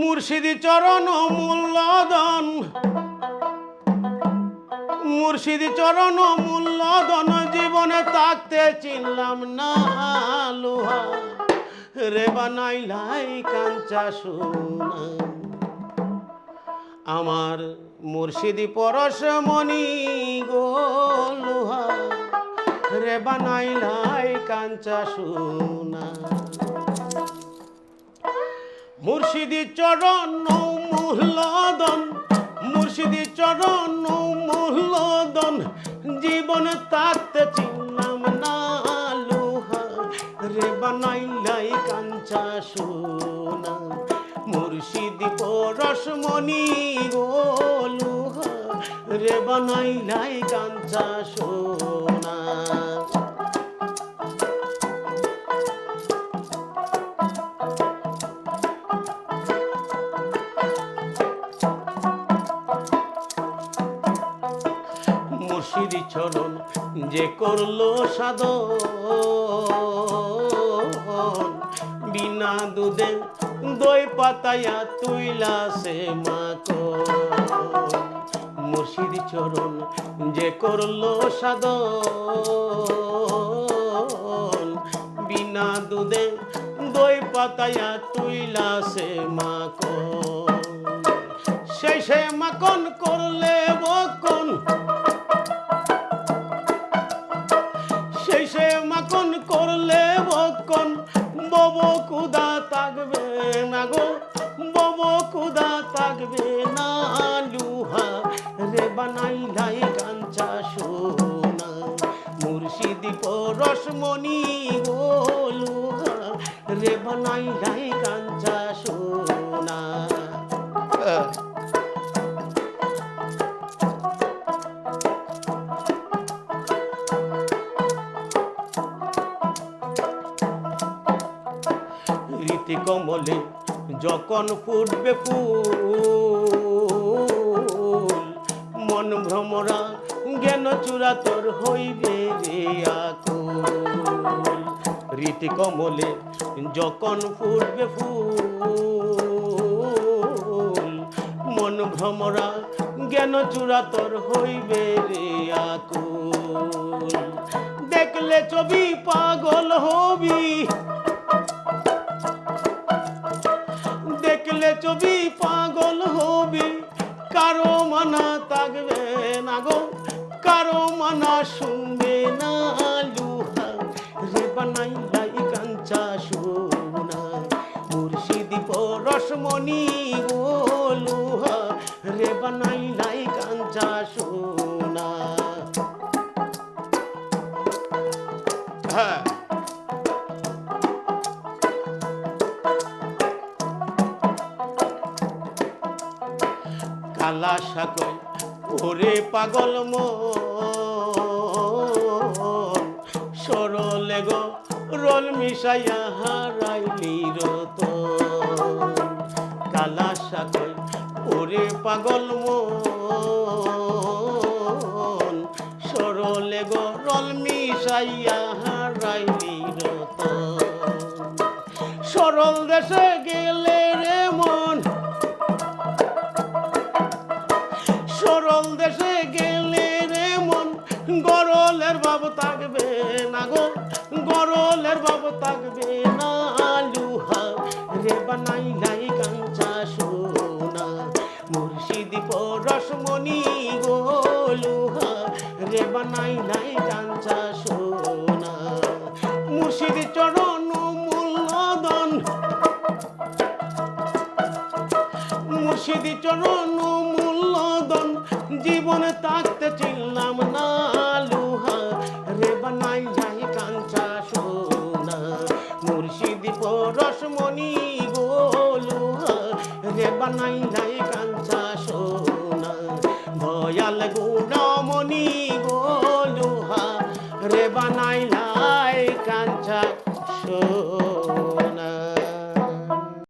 মুর্শিদি চরণ মূল্যদন মুর্শিদি চরণ মূল্যদন জীবনে থাকতে চিনলাম না লোহা। রে বানাইলাই কাঞ্চা সোনা। আমার মুর্শিদি পরশ মণি গো লোহা। রে বানাইলাই কাঞ্চা সোনা। মুর্শিদি চরণ মুহ্লদন মুর্শিদি চরণ মুহ্লদন জীবন তাতে চিনলাম না লোহা রে বানাইলাই কাঞ্চা সোনা, মুর্শিদি পরশমণি গো লোহা রে বানাইলাই কাঞ্চা সোনা। মুর্শিদি চরণ যে করল সাধন। বিনা দুধে দই পাতায়া তুইলা সে মাকো মুর্শিদি চরণ যে করল সাধন। বিনা দুধে দই পাতায়া তুইলা সে মাকো সে মাখন করলে বকন কুদা থাকবে না গো? বব কুদা থাকবে না, লুহা। রে বানাইলাই গাঞ্চা সোনা। মুর্শিদি পরশমণি গো লুহা। রে বানাইলাই গাঞ্চা সোনা। রীতি কমলে যখন ফুটবে ফুল, মন ভ্রমরা জ্ঞান চূড়া তোর হইবে রে রীতি কমলে যখন ফুটবে ফুল, মন ভ্রমরা জ্ঞান চূড়া তোর হইবে রে আকুল। দেখলে ছবি পাগল হবি ছবি পাগল হবি, কারও মানা থাকবে না গো, কারও মানা শুনবে না লুহা। রে বানাই লাই কাঞ্চা সোনা, মুর্শিদি পরশমণি গো লুহা। রে বানাই লাই কাঞ্চা সোনা। হ্যাঁ। কালা সাকল ওরে পাগল মন। সরলে গো, রল মিশাইয়া হারাইলি রত কালা সাকল ওরে পাগল মন। সরলে গো, রল মিশাইয়া হারাইলি রত সরল দেশে গেলে রে মন লাই কাঞ্চা সোনা। মুর্শিদি পরশমণি গো লুহা। রে বানাই লাই কাঞ্চা সোনা। মুর্শিদি চরণ মূল্যদন মুর্শিদি চরণ মূল্যদন জীবনে থাকতে চিনলাম না লুহা। রে বানাই যাই কাঞ্চা সোনা। মুর্শিদি পরশমণি বানাই নাই কাঞ্চা সোনা। দয়াল গুণমণি গোলুহা রে বানাই নাই কাঞ্চা সোনা।